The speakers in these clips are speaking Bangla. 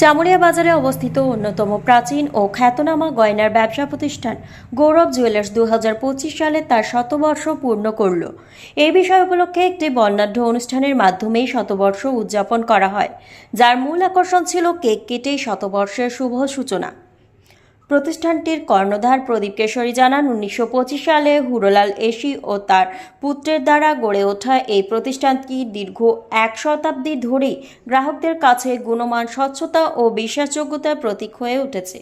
চামুরিয়া বাজারে অবস্থিত অন্যতম প্রাচীন ও খ্যাতনামা গয়নার ব্যবসা প্রতিষ্ঠান গৌরব জুয়েলার্স দু হাজার পঁচিশ সালে তার শতবর্ষ পূর্ণ করল। এ বিষয় উপলক্ষে একটি বর্ণাঢ্য অনুষ্ঠানের মাধ্যমেই শতবর্ষ উদযাপন করা হয়, যার মূল আকর্ষণ ছিল কেক কেটে শতবর্ষের শুভ সূচনা। প্রতিষ্ঠানটির কর্ণধার প্রদীপ কেশরী জানান, উনিশশো পঁচিশ সালে হুরলাল এশি ও তার পুত্রের দ্বারা গড়ে ওঠা এই প্রতিষ্ঠানটি দীর্ঘ এক শতাব্দী ধরেই গ্রাহকদের কাছে গুণমান স্বচ্ছতা ও বিশ্বাসযোগ্যতার প্রতীক হয়ে উঠেছে।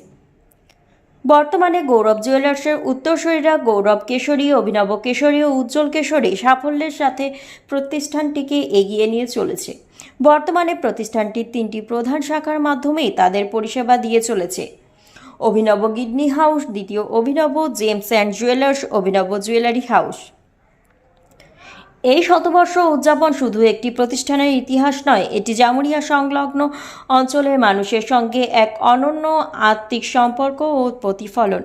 বর্তমানে গৌরব জুয়েলার্সের উত্তরসূরিরা গৌরব কেশরী, অভিনব কেশরী ও উজ্জ্বল কেশরী সাফল্যের সাথে প্রতিষ্ঠানটিকে এগিয়ে নিয়ে চলেছে। বর্তমানে প্রতিষ্ঠানটির তিনটি প্রধান শাখার মাধ্যমেই তাদের পরিষেবা দিয়ে চলেছে। অভিনব কিডনি হাউস, দ্বিতীয় Abhinav gems and jewellers, Abhinav jewellery house. এই শতবর্ষ উদযাপন শুধু একটি প্রতিষ্ঠানের ইতিহাস নয়, এটি জামুরিয়া সংলগ্ন অঞ্চলের মানুষের সঙ্গে এক অনন্য আত্মিক সম্পর্ক ও প্রতিফলন।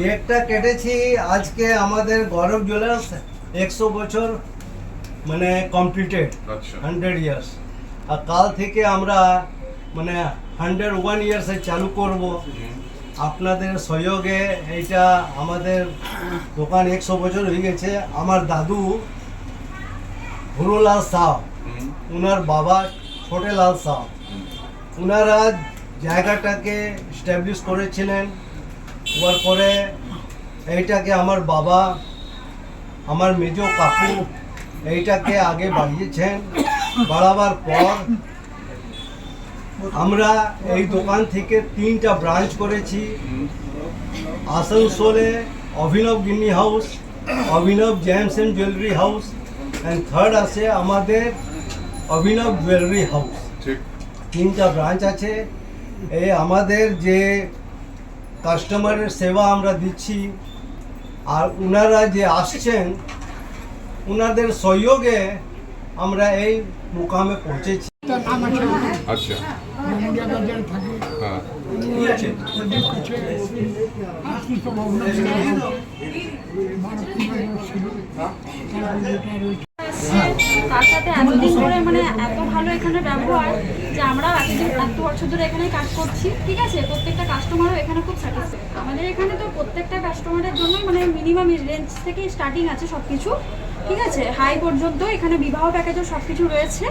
কেকটা কেটেছি আজকে আমাদের গৌরব জুয়েলার্স একশো বছর মানে কমপ্লিটেড হান্ড্রেড ইয়ার্স আর কাল থেকে আমরা মানে হান্ড্রেড ওয়ান ইয়ার্সে চালু করব। আপনাদের সহযোগে এইটা আমাদের দোকান একশো বছর হয়ে গেছে। আমার দাদু হুরুলাল সাহ ওনার বাবা ছোটেলাল সাহ ওনারা জায়গাটাকে স্ট্যাবলিশ করেছিলেন। হওয়ার পরে এইটাকে আমার বাবা আমার মেজ কাকু এইটাকে আগে বাড়িয়েছেন বাড়াবার পর আমরা এই দোকান থেকে তিনটা ব্রাঞ্চ করেছি। আসানসোলে Abhinav Ginni house Abhinav gems and jewellery house and third আছে আমাদের অভিনব জুয়েলারি হাউস। তিনটা ব্রাঞ্চ আছে। এই আমাদের যে কাস্টমারের সেবা আমরা দিচ্ছি। আর ওনারা যে আসছেন ওনাদের সহযোগে আমরা এই মুকামে পৌঁছেছি। আচ্ছা। হ্যাঁ। তারা সাথে এতদিন ধরে মানে ভালো এখানে ব্যবহার, যে আমরা এত বছর ধরে এখানে কাজ করছি, ঠিক আছে? প্রত্যেকটা কাস্টমারও এখানে খুব স্যাটিসফাই আমাদের এখানে তো প্রত্যেকটা কাস্টমারের জন্য মানে মিনিমাম রেঞ্জ থেকে স্টার্টিং আছে সব কিছু ঠিক আছে? হাই পর্যন্ত এখানে বিবাহ প্যাকেজও সব কিছু রয়েছে।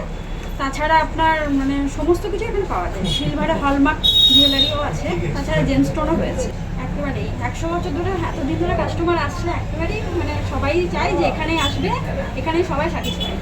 তাছাড়া আপনার মানে সমস্ত কিছু এখানে পাওয়া যায়। সিলভারে হলমার্ক জুয়েলারিও আছে, তাছাড়া জেমস্টোনও রয়েছে। একেবারেই। একশো বছর ধরে এতদিন ধরে কাস্টমার আসছে একেবারেই মানে সবাই চায় যে এখানেই আসবে, এখানেই সবাই স্যাটিসফাই